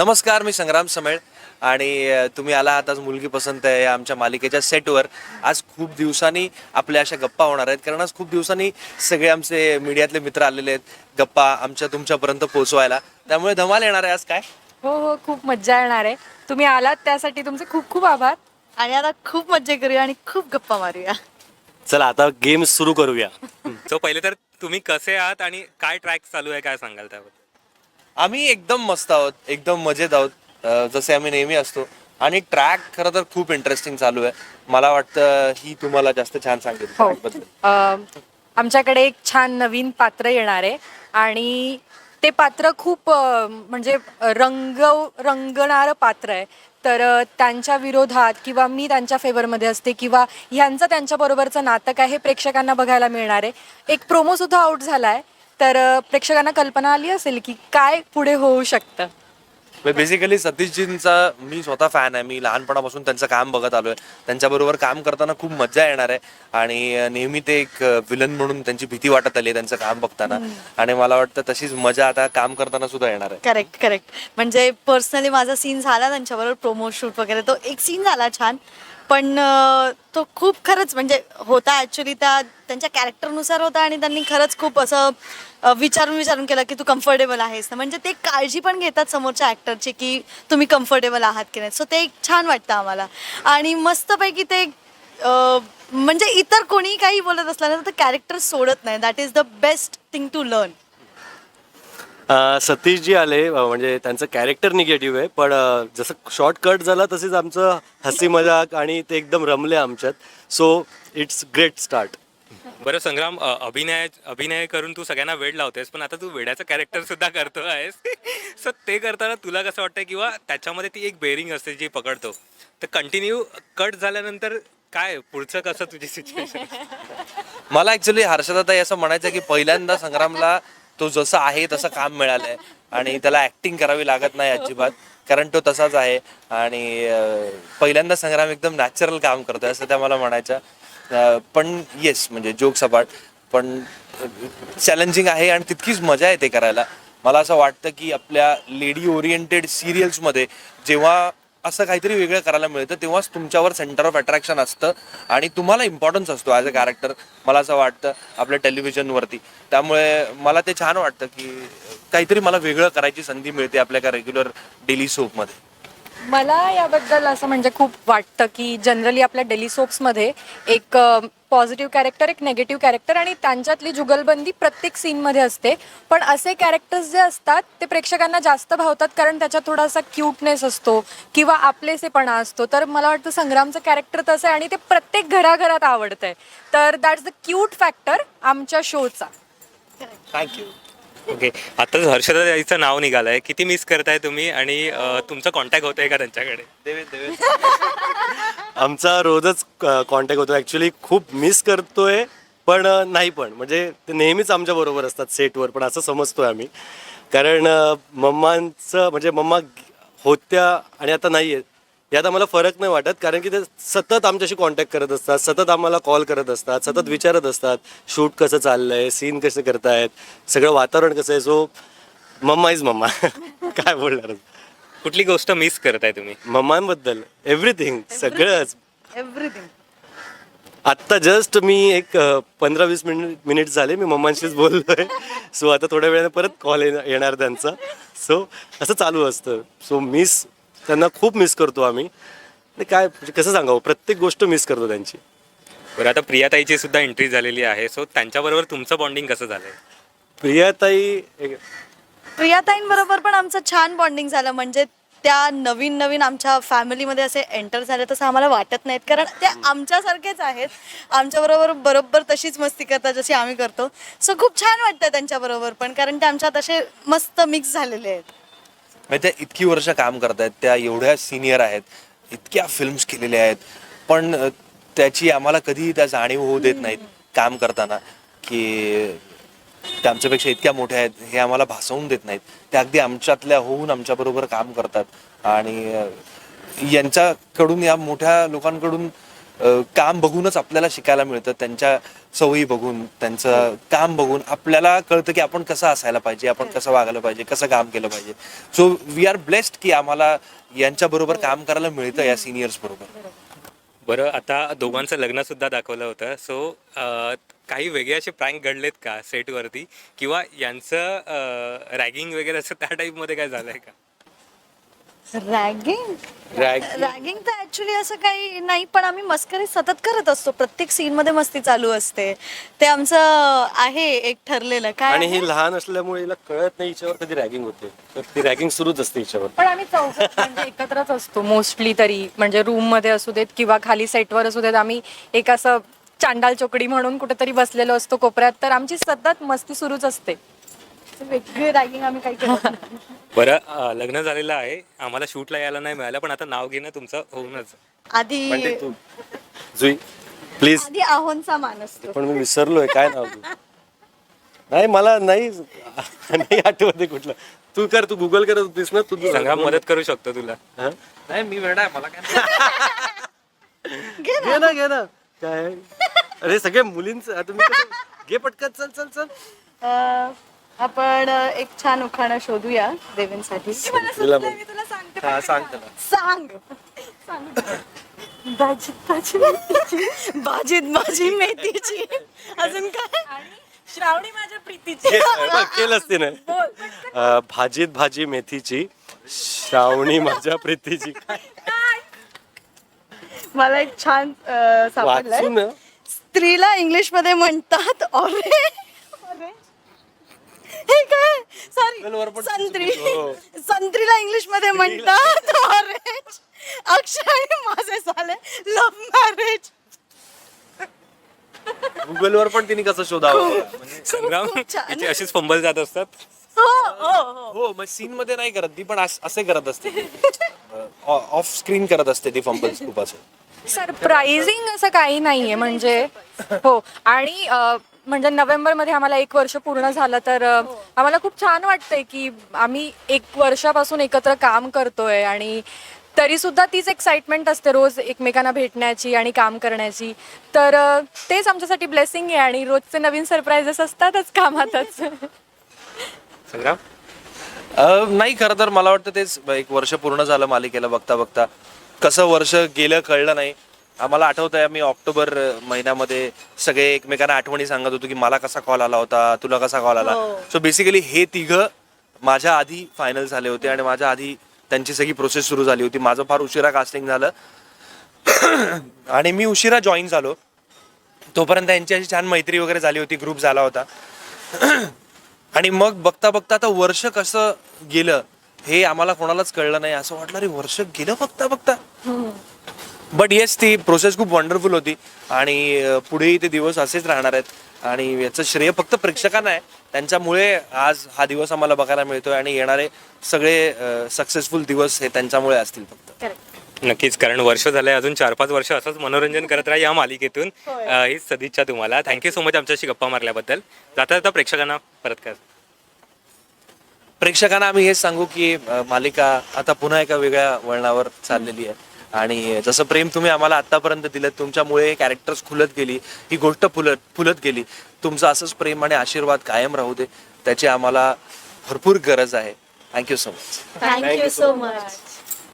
नमस्कार मी संग्राम समेळ. आणि तुम्ही आला आहात आज मुलगी पसंत आहे या आमच्या मालिकेच्या सेटवर. आज खूप दिवसांनी आपल्या अशा गप्पा होणार आहेत कारण आज खूप दिवसांनी सगळे आमचे मीडियातले मित्र आलेले आहेत गप्पा आमच्या तुमच्यापर्यंत पोहोचवायला. त्यामुळे धमाल येणार आहे आज काय? हो हो खूप मज्जा येणार आहे. तुम्ही आलात त्यासाठी तुमचे खूप खूप आभार. आणि आता खूप मज्जा करूया आणि खूप गप्पा मारूया. चला आता गेम सुरू करूया. सो पहिले तर तुम्ही कसे आहात आणि काय ट्रॅक चालू आहे काय सांगाल त्याबद्दल आम्ही एकदम मस्त आहोत एकदम मजेत आहोत. जसे आम्ही नेहमी असतो. आणि ट्रॅक खरं तर खूप इंटरेस्टिंग चालू आहे. मला वाटतं ही तुम्हाला जास्त छान सांगेल हो. अं, आमच्याकडे एक छान नवीन पात्र येणार आहे. आणि ते पात्र खूप अं, म्हणजे रंग रंगणारं पात्र आहे. तर अं, त्यांच्या विरोधात किंवा मी त्यांच्या फेवरमध्ये असते किंवा ह्यांचं त्यांच्याबरोबरचं नातं काय हे प्रेक्षकांना बघायला मिळणार आहे. एक प्रोमो सुद्धा आउट झाला आहे तर प्रेक्षकांना कल्पना आली असेल की काय पुढे होऊ शकतं? बेसिकली सतीशजींचा मी स्वतः फॅन आहे. मी लहानपणापासून त्यांचं काम बघत आलोय. त्यांच्याबरोबर काम करताना खूप मजा येणार आहे. आणि नेहमी ते एक विलन म्हणून त्यांची भीती वाटत आली आहे त्यांचं काम बघताना. आणि मला वाटतं तशीच मजा आता काम करताना सुद्धा येणार आहे. करेक्ट करेक्ट म्हणजे पर्सनली माझा सीन झाला त्यांच्याबरोबर प्रोमो शूट वगैरे. तो एक सीन झाला छान. पण तो खूप खरंच म्हणजे होता ॲक्च्युली त्या त्यांच्या कॅरेक्टरनुसार होता आणि त्यांनी खरंच खूप असं विचारून विचारून केलं की तू कम्फर्टेबल आहेस. ना म्हणजे ते काळजी पण घेतात समोरच्या ॲक्टरची की तुम्ही कम्फर्टेबल आहात की नाही. सो ते एक छान वाटतं आम्हाला. आणि मस्तपैकी ते म्हणजे इतर कोणी काही बोलत असलं ना तर कॅरेक्टर सोडत नाही. That is the best thing to learn अं, सतीशजी आले अं, म्हणजे त्यांचं कॅरेक्टर निगेटिव्ह आहे पण अं, जसं शॉर्टकट झाला तसेच आमचं हसी मजाक आणि ते एकदम रमले आमच्यात. सो इट्स ग्रेट स्टार्ट बरं संग्राम अ, अभिनय अभिनय करून तू सगळ्यांना वेळ लावतेस पण आता तू वेड्याचं कॅरेक्टर सुद्धा करतो आहेस. सो ते करताना तुला कसं वाटतं किंवा त्याच्यामध्ये ती एक बेरिंग असते जी पकडतो? तर कंटिन्यू कट झाल्यानंतर काय पुढचं कसं तुझी सिच्युएशन मला ऍक्च्युली हर्षदाताई असं म्हणायचं की पहिल्यांदा संग्रामला तो जसा आहे तसं काम मिळालंय. आणि त्याला ऍक्टिंग करावी लागत नाही अजिबात कारण तो तसाच आहे. आणि अं, पहिल्यांदा संग्राम एकदम नॅचरल काम करतोय असं त्या मला म्हणायचं अं, पण येस म्हणजे जोक सपाट पण चॅलेंजिंग आहे आणि तितकीच मजा येते करायला. मला असं वाटतं की आपल्या लेडी ओरिएंटेड सिरियल्समध्ये जेव्हा असं काहीतरी वेगळं करायला मिळतं. तेव्हाच तुमच्यावर सेंटर ऑफ अट्रॅक्शन असतं आणि तुम्हाला इम्पॉर्टन्स असतो ॲज अ कॅरेक्टर मला असं वाटतं आपल्या टेलिव्हिजनवरती त्यामुळे मला ते छान वाटतं की काहीतरी मला वेगळं करायची संधी मिळते आपल्या का रेग्युलर डेली सोपमध्ये मला याबद्दल असं म्हणजे खूप वाटतं की जनरली आपल्या डेली सोप्समध्ये एक पॉझिटिव्ह कॅरेक्टर एक नेगेटिव्ह कॅरेक्टर आणि त्यांच्यातली जुगलबंदी प्रत्येक सीनमध्ये असते. पण असे कॅरेक्टर्स जे असतात ते प्रेक्षकांना जास्त भावतात कारण त्याच्यात थोडासा क्यूटनेस असतो किंवा आपलेसेपणा असतो. तर मला वाटतं संग्रामचं कॅरेक्टर तसं आहे आणि ते प्रत्येक घराघरात आवडतंय. तर दॅट्स द क्यूट फॅक्टर आमच्या शोचा थँक्यू ओके आताच हर्षदा याचं नाव निघालंय. किती मिस करताय तुम्ही आणि अ, तुमचं कॉन्टॅक्ट होतंय का त्यांच्याकडे? देवे देवे आमचा रोजच कॉन्टॅक्ट होतो. ॲक्च्युली खूप मिस करतोय पण नाही पण. म्हणजे ते नेहमीच आमच्या बरोबर असतात सेटवर पण असं समजतोय आम्ही. कारण मम्मांचं म्हणजे मम्मा होत्या आणि आता नाही आहेत यात आम्हाला फरक नाही वाटत. कारण की ते सतत आमच्याशी कॉन्टॅक्ट करत असतात सतत आम्हाला कॉल करत असतात सतत विचारत असतात शूट कसं चाललंय सीन कसे करतायत सगळं वातावरण कसं आहे. So mamma is mamma. काय बोलणार? कुठली गोष्ट मिस करताय तुम्ही? मम्मांबद्दल. एव्हरीथिंग सगळंच. एव्हरीथिंग आत्ता जस्ट मी एक पंधरा वीस मिनिट मिनिट झाले मी मम्मांशीच बोललोय. सो आता थोड्या वेळाने परत कॉल येणार त्यांचा. सो असं चालू असतं. सो मिस त्यांना खूप मिस करतो आम्ही. आणि काय म्हणजे कसं सांगावं? प्रत्येक गोष्ट मिस करतो त्यांची. बरं आता प्रियाताईची सुद्धा एंट्री झालेली आहे. सो त्यांच्याबरोबर तुमचं बॉन्डिंग कसं झालंय? प्रियाताई एक- प्रियाताईंबरोबर पण आमचं छान बॉन्डिंग झालं. म्हणजे त्या नवीन नवीन आमच्या फॅमिलीमध्ये असे एंटर झाले तसं आम्हाला वाटत नाहीत. कारण ते आमच्यासारखेच आहेत. आमच्याबरोबर बरोबर तशीच मस्ती करतात जशी आम्ही करतो. सो खूप छान वाटतं त्यांच्याबरोबर पण. कारण ते आमच्यात असे मस्त मिक्स झालेले आहेत. म्हणजे त्या इतकी वर्ष काम करतायत. त्या एवढ्या सिनियर आहेत. इतक्या फिल्म्स केलेल्या आहेत. पण त्याची आम्हाला कधीही त्या जाणीव होऊ देत नाहीत काम करताना. की त्या आमच्यापेक्षा इतक्या मोठ्या आहेत हे आम्हाला भासवून देत नाहीत. त्या अगदी आमच्यातल्या होऊन आमच्याबरोबर काम करतात. आणि यांच्याकडून या मोठ्या लोकांकडून काम बघूनच आपल्याला शिकायला मिळतं. त्यांच्या सवयी बघून त्यांचं काम बघून आपल्याला कळतं की आपण कसं असायला पाहिजे आपण कसं वागायला पाहिजे कसं काम केलं पाहिजे. सो वी आर ब्लेस्ड की आम्हाला यांच्या बरोबर काम करायला मिळतं या सिनियर्स बरोबर. बरं आता दोघांचं लग्न सुद्धा दाखवलं होतं. सो काही वेगळे असे प्रँक घडलेत का सेटवरती किंवा यांचं रॅगिंग वगैरे असं त्या टाईपमध्ये काय झालंय का? रॅगिंग रॅग रॅगिंग तर ऍक्च्युली असं काही नाही पण आम्ही मस्करी सतत करत असतो. प्रत्येक सीन मध्ये मस्ती चालू असते. ते आमचं आहे एक ठरलेलं. काय आणि आहे? ही लहान असल्यामुळे हिला कळत नाही हिच्यावर कधी रॅगिंग होते. तर ती रॅगिंग सुरूच असते हिच्यावर. पण आम्ही म्हणजे एकत्रच असतो मोस्टली तरी. म्हणजे रूममध्ये असू देत किंवा खाली सेटवर असू देत आम्ही एक असं चांडाल चोकडी म्हणून कुठेतरी बसलेलो असतो कोपऱ्यात तर आमची सतत मस्ती सुरूच असते. वेगळी रॅगिंग आम्ही काही करत नाही. बरं अं, लग्न झालेलं आहे. आम्हाला शूटला यायला नाही मिळालं पण आता नाव घेणं तुमचं होऊनच. आधी म्हणते तू जुई प्लीज आधी आहोंचा मान असतो पण मी विसरलोय काय नाव तू नाही मला नाही नाही आठवत आहे कुठलं. तू कर तू गुगल करत होतीस ना तू संग्राम मदत करू शकतो तुला. हा? नाही मी वेडा आहे मला काय घे ना घे ना. काय? अरे सगळे मुलींचं कसं- घे पटकन चल चल चल. अं, आपण अं, एक छान उखाणा शोधूया देवेंसाठी. तिला. हा, सांगतो सांग भाजीत भाजी मेथीची. भाजीत भाजी मेथीची. अजून काय? श्रावणी माझ्या प्रीतीची. बघ, केलंच तिने अं, भाजीत भाजी मेथीची. श्रावणी माझ्या प्रीतीची. मला एक छान अं, सापडलंय. वाचू ना. स्त्रीला इंग्लिशमध्ये म्हणतात ऑरे हे काय? सॉरी संत्री. हो. संत्रीला इंग्लिशमध्ये म्हणतात ऑरेंज अक्षय माझे झाले लव्ह मॅरेज गुगल वर पण तिने कसं शोधावं? संग्राम खूप छान. इथे अशीच फंबल जात असतात. हो हो हो. हो मग सीन मध्ये नाही करत ती पण अस- असे करत असते ऑफ स्क्रीन करत असते ती फंबल्स खूप असं. सरप्राइझिंग असं काही नाहीये म्हणजे. हो आणि अ, म्हणजे नोव्हेंबरमध्ये आम्हाला एक वर्ष पूर्ण झालं तर अ, आम्हाला खूप छान वाटतंय की आम्ही एक वर्षापासून एकत्र काम करतोय आणि तरी सुद्धा तीच एक्साइटमेंट असते रोज एकमेकांना भेटण्याची आणि काम करण्याची. तर अ, तेच आमच्यासाठी ब्लेसिंग आहे आणि रोजचे नवीन सरप्राईजेस असतातच कामातच. संग्राम? अ, नाही खरं तर मला वाटतं तेच एक वर्ष पूर्ण झालं मालिकेला बघता बघता कसं वर्ष गेलं कळलं नाही. आम्हाला आठवत आहे आम्ही ऑक्टोबर महिन्यामध्ये सगळे एकमेकांना आठवणी सांगत होतो की मला कसा कॉल आला होता तुला कसा कॉल आला. सो बेसिकली हे तिघं माझ्या आधी फायनल झाले होते आणि माझ्या आधी त्यांची सगळी प्रोसेस सुरू झाली होती. माझं फार उशिरा कास्टिंग झालं. आणि मी उशिरा जॉईन झालो. तोपर्यंत त्यांची अशी छान मैत्री वगैरे झाली होती ग्रुप झाला होता. आणि मग बघता बघता आता वर्ष कसं गेलं हे आम्हाला कोणालाच कळलं नाही. असं वाटलं अरे वर्ष गेलं बघता बघता. बट येस ती प्रोसेस खूप वंडरफुल होती. आणि अं, पुढेही ते दिवस असेच राहणार आहेत. आणि याचं श्रेय फक्त प्रेक्षकांना आहे. त्यांच्यामुळे आज हा दिवस आम्हाला बघायला मिळतोय आणि येणारे सगळे सक्सेसफुल दिवस हे त्यांच्यामुळे असतील फक्त. नक्कीच कारण वर्ष झालंय अजून चार पाच वर्ष असंच मनोरंजन करत राहा या मालिकेतून. अं, हीच सदिच्छा तुम्हाला. थँक्यू सो मच आमच्याशी गप्पा मारल्याबद्दल. जाता जाता प्रेक्षकांना परत काय प्रेक्षकांना आम्ही हेच सांगू की मालिका आता पुन्हा एका वेगळ्या वळणावर चाललेली आहे. आणि जसं प्रेम तुम्ही आम्हाला आतापर्यंत दिलं तुमच्यामुळे कॅरेक्टर्स खुलत गेली ही गोष्ट फुलत फुलत गेली. तुमचं असंच प्रेम आणि आशीर्वाद कायम राहू दे त्याची आम्हाला भरपूर गरज आहे. Thank you so much thank you so much